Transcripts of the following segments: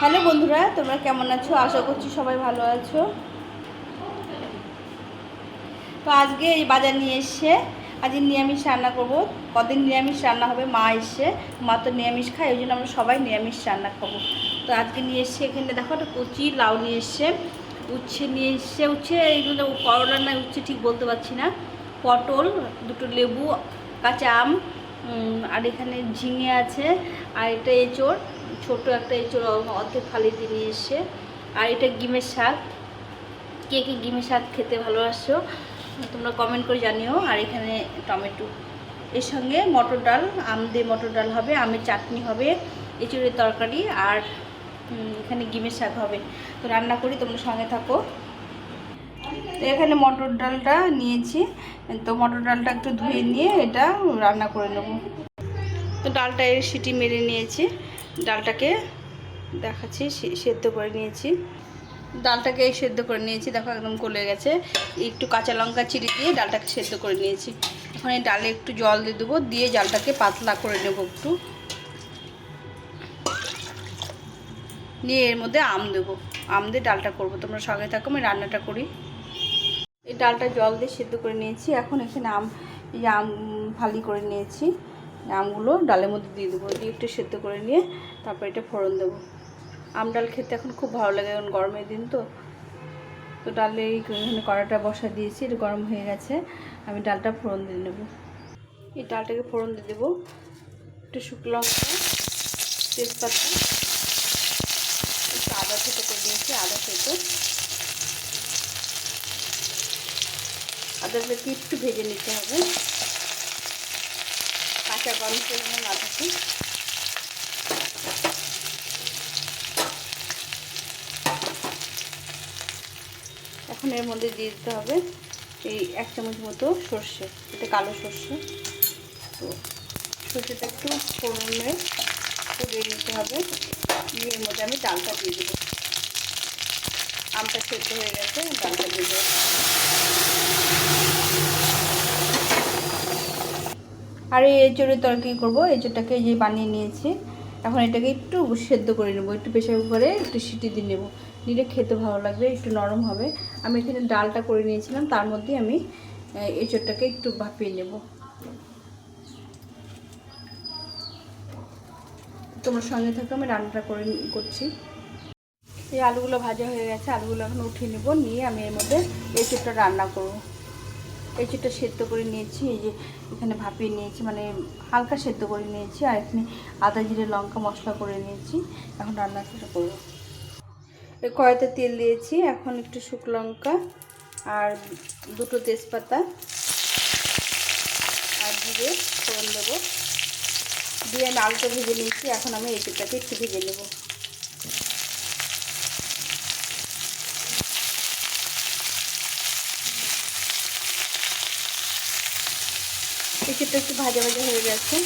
Hello বন্ধুরা, তোমরা কেমন আছো? আশা করছি সবাই ভালো আছো। তো আজকে এই বাজার নিয়ে এসে আজকে নিরামিষ রান্না করব। কদিন নিরামিষ রান্না হবে, মা এসে মা তো নিরামিষ খায়, ওই জন্য আমরা সবাই নিরামিষ রান্না খাব। তো আজকে নিয়ে এসছে এখানে দেখো একটা কচি লাউ নিয়ে এসছে উচ্ছে নিয়ে এসছে উচ্ছে এইগুলো করলা না উচ্ছে ঠিক বলতে পারছি না। পটল, দুটো লেবু, কাঁচা আম আর এখানে ঝিঙে আছে, আর এটা এঁচড়। ছোট একটা এঁচড় অর্ধেক ফালি দিয়ে নিয়ে এসছে আর এটা গিমের শাক কে কে গিমের শাক খেতে ভালোবাসো, তোমরা কমেন্ট করে জানিও। আর এখানে টমেটো, এর সঙ্গে মটর ডাল, আম দিয়ে মটর ডাল হবে, আমের চাটনি হবে, এঁচড়ের তরকারি, আর এখানে গিমের শাক হবে। তো রান্না করি, তোমরা সঙ্গে থাকো। তো এখানে মটর ডালটা নিয়েছি। তো মটর ডালটা একটু ধুয়ে নিয়ে এটা রান্না করে নেব। তো ডালটা এর সিটি মেরে নিয়েছি। ডালটাকে দেখাচ্ছি সেদ্ধ করে নিয়েছি। ডালটাকে সেদ্ধ করে নিয়েছি, দেখো একদম গলে গেছে। একটু কাঁচা লঙ্কা চিড়ে দিয়ে ডালটাকে সেদ্ধ করে নিয়েছি। এখন এই ডালে একটু জল দিয়ে দেবো, দিয়ে ডালটাকে পাতলা করে নেব একটু। নিয়ে এর মধ্যে আম দেবো। আম দিয়ে ডালটা করব, তোমরা সঙ্গে থাকো, আমি রান্নাটা করি। এই ডালটা জল দিয়ে সেদ্ধ করে নিয়েছি, এখন এখানে আম, এই আম ফালি করে নিয়েছি। আমগুলো ডালের মধ্যে দিয়ে দেবো। দিয়ে একটু সেদ্ধ করে নিয়ে তারপর এটা ফোড়ন দেবো। আম ডাল খেতে এখন খুব ভালো লাগে এখন গরমের দিন তো। তো ডালে এখানে কড়াটা বসা দিয়েছি, এটা গরম হয়ে গেছে। আমি ডালটা ফোড়ন দিয়ে নেব। এই ডালটাকে ফোড়ন দিয়ে দেবো। একটু শুকনো লঙ্কা, তেজপাতা, একটু আদা থেতো করে দিয়েছি আদা থেতো। আদাটাকে একটু ভেজে নিতে হবে। কাঁচা গরম না থাকে এখন এর মধ্যে দিয়ে দিতে হবে এই এক চামচ মতো সর্ষে, এটা কালো সর্ষে। তো সর্ষেটা একটু ফোড়নে দিয়ে নিতে হবে। দিয়ে এর মধ্যে আমি ডালটা দিয়ে দেবো। আমটা সেদ্ধ হয়ে গেছে, ডালটা দিয়ে দেবো। আর এই এঁচড়ের তরকারি করব। এঁচড়টাকে যে বানিয়ে নিয়েছি। এখন এটাকে একটু সেদ্ধ করে নেব। একটু প্রেশার কুকারে একটু সিটি দিয়ে নেব। নিলে খেতে ভালো লাগবে, একটু নরম হবে। আমি এখানে ডালটা করে নিয়েছিলাম, তার মধ্যে আমি এঁচড়টাকে একটু ভাপিয়ে নেব। তোমার সঙ্গে থাকো, আমি রান্নাটা করে করছি। এই আলুগুলো ভাজা হয়ে গেছে, আলুগুলো এখন উঠিয়ে নেব। নিয়ে আমি এর মধ্যে এঁচড়টা রান্না করব। এঁচড়টা সেদ্ধ করে নিয়েছি, এই যে এখানে ভাপিয়ে নিয়েছি মানে হালকা সেদ্ধ করে নিয়েছি, আর এখানে আদা, জিরে, লঙ্কা মশলা করে নিয়েছি। এখন রান্নাটা করব। এই কড়াইতে তেল দিয়েছি, এখন একটু শুকনো লঙ্কা আর দুটো তেজপাতা আর জিরে ফোড়ন দেবো। দিয়ে আমি আলুটা ভেজে নিয়েছি, এখন আমি এঁচড়টাকে একটু ভেজে নেব। এঁচড়টা একটু ভাজা ভাজা হয়ে গেছে।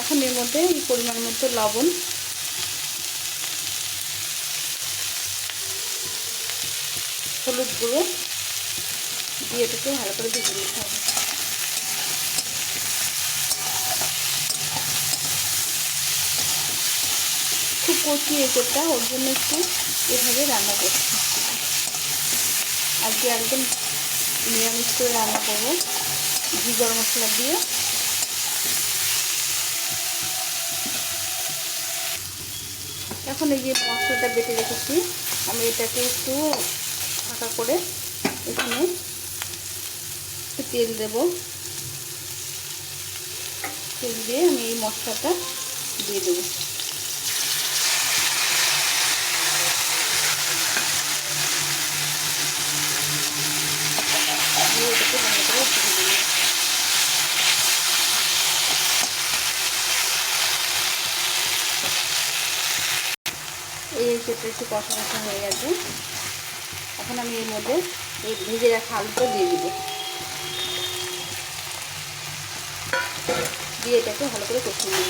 এখন এর মধ্যে এই পরিমাণ মতো লবণ। হলুদ গুঁড়ো। দিয়ে এটাকে ভালো করে ভেজে নিতে হবে। খুব কচি এঁচড়টা ওর জন্য একটু এভাবে রান্না করছি। আর আজকে একদম নিরামিষ করে রান্না করব। ঘি গরম মশলা দিয়ে। এখন এই যে মশলাটা বেটে রেখেছি, আমি এটাকে একটু ফাঁকা করে এখানে তেল দেব। তেল দিয়ে আমি এই মশলাটা দিয়ে দেবো দিয়ে এটাকে ভালো করে ভেজে নেব এই সেটা একটু কষা কষা হয়ে গেছে। এখন আমি এর মধ্যে এই ভেজে রাখা আলুটা দিয়ে দিব। দিয়ে এটাকে ভালো করে কষিয়ে নেব।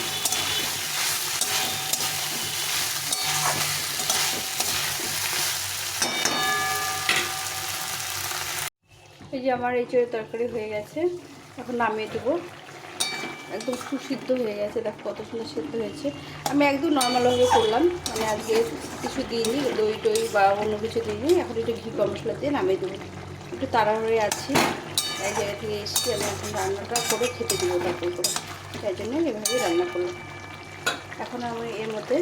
এই যে আমার এই চড়ের তরকারি হয়ে গেছে। এখন নামিয়ে দেবো। একদম সুসিদ্ধ হয়ে গেছে, দেখ কত সুন্দর সিদ্ধ হয়েছে। আমি একদম নর্মালভাবে করলাম মানে আজকে কিছু দিইনি, দই টই বা অন্য কিছু দিইনি, এখন একটু ঘি গরম মশলা দিয়ে নামিয়ে দেবো। একটু তাড়াহুড়ে আছি এক জায়গা থেকে এসেছি আমি এখন রান্নাটা করে খেতে দেবো তারপর করে। তাই জন্য এভাবেই রান্না করলাম। এখন আমি এর মধ্যে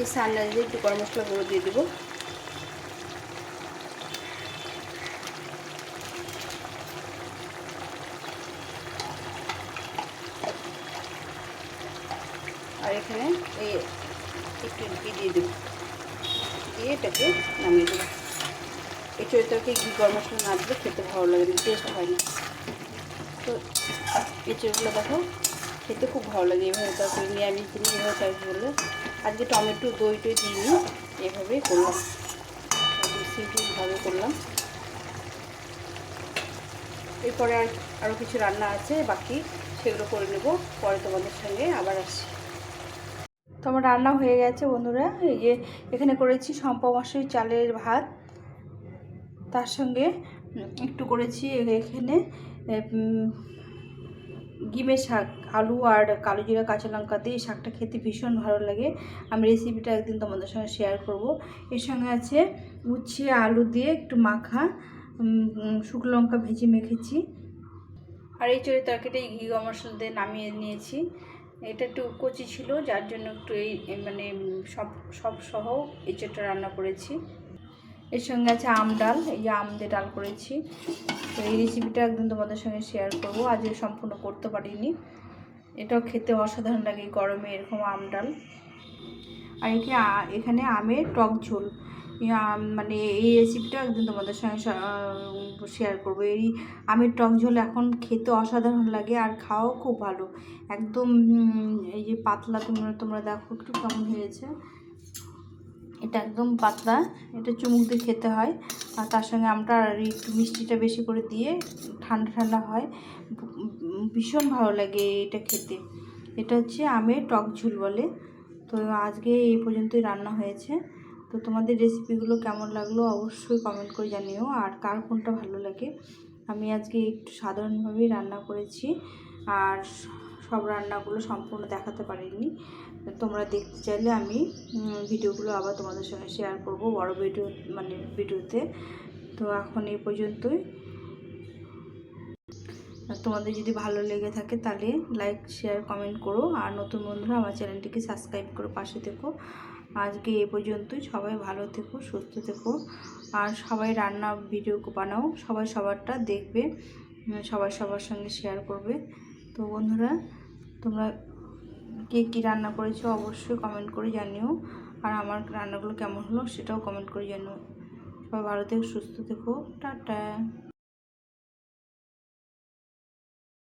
এই দিয়ে একটু গরম মশলা গুঁড়ো দিয়ে দেবো। এখানে এই একটু ঘি দিয়ে দেবো। দিয়ে এটাকে নামিয়ে দেবো। এই চরিত্রকে ঘি গরম মশলা না দিলে খেতে ভালো লাগে না টেস্ট হয় না। তো এই চরিত্রগুলো দেখো, খেতে খুব ভালো লাগে এভাবে তরকারি নিরামিষ দিন এভাবে তরকারি করলে। আজকে টমেটো দই টই দিইনি এভাবেই করলাম। সিম্পলভাবে করলাম। এরপরে আর আরও কিছু রান্না আছে বাকি, সেগুলো করে নেব। পরে তোমাদের সঙ্গে আবার আসছি। তো আমার রান্না হয়ে গেছে, বন্ধুরা। এই যে এখানে করেছি সম্পা চালের ভাত। তার সঙ্গে একটু করেছি এখানে গিমের শাক, আলু আর কালো জিরা, কাঁচা লঙ্কা দিয়ে শাকটা খেতে ভীষণ ভালো লাগে। আমি রেসিপিটা একদিন তোমাদের সঙ্গে শেয়ার করব। এর সঙ্গে আছে উচ্ছে, আলু দিয়ে একটু মাখা শুকনো লঙ্কা ভেজে মেখেছি। আর এই চড়ি তরকারিটা ঘি গরম মশলা দিয়ে নামিয়ে নিয়েছি। এটা একটু কচি ছিল, যার জন্য একটু এই মানে সব সব সহ এই চটটা রান্না করেছি। এর সঙ্গে আছে আম ডাল, এই যে আম দিয়ে ডাল করেছি। তো এই রেসিপিটা একদিন তোমাদের সঙ্গে শেয়ার করব। আজকে সম্পূর্ণ করতে পারিনি। এটাও খেতে অসাধারণ লাগে গরমে এরকম আম ডাল। আর এখানে এখানে আমের টক ঝোল। মানে এই রেসিপিটা একদিন তোমাদের সঙ্গে শেয়ার করব। এই আমের টক ঝোল এখন খেতে অসাধারণ লাগে আর খাওয়াও খুব ভালো। একদম এই যে পাতলা তোমরা তোমরা দেখো একটু কেমন হয়েছে। এটা একদম পাতলা, এটা চুমুক দিয়ে খেতে হয়। আর তার সঙ্গে আমটা আর একটু মিষ্টিটা বেশি করে দিয়ে ঠান্ডা ঠান্ডা হয়। ভীষণ ভালো লাগে এটা খেতে। এটা হচ্ছে আমের টক ঝুল বলে। তো আজকে এই পর্যন্তই রান্না হয়েছে। তো তোমাদের রেসিপিগুলো কেমন লাগল অবশ্যই কমেন্ট করে জানিও। আর কার কোনটা ভালো লাগে? আমি আজকে একটু সাধারণভাবেই রান্না করেছি। আর সব রান্নাগুলো সম্পূর্ণ দেখাতে পারিনি। তোমরা দেখতে চাইলে আমি ভিডিওগুলো আবার তোমাদের সঙ্গে শেয়ার করব বড় ভিডিও মানে ভিডিওতে। তো এখন এই পর্যন্তই। তোমাদের যদি ভালো লেগে থাকে তাহলে লাইক শেয়ার কমেন্ট করো। আর নতুন বন্ধুরা আমার চ্যানেলটিকে সাবস্ক্রাইব করে পাশে থেকো। আজকে এ পর্যন্তই। সবাই ভালো থেকো, সুস্থ থেকো। আর সবাই রান্না ভিডিও বানাও, সবাই সবারটা দেখবে সবাই সবার সঙ্গে শেয়ার করবে। তো বন্ধুরা, তোমরা কে কী রান্না করেছ অবশ্যই কমেন্ট করে জানিও। আর আমার রান্নাগুলো কেমন হলো সেটাও কমেন্ট করে জানিও। সবাই ভালো থেকো, সুস্থ থেকো। টাটা।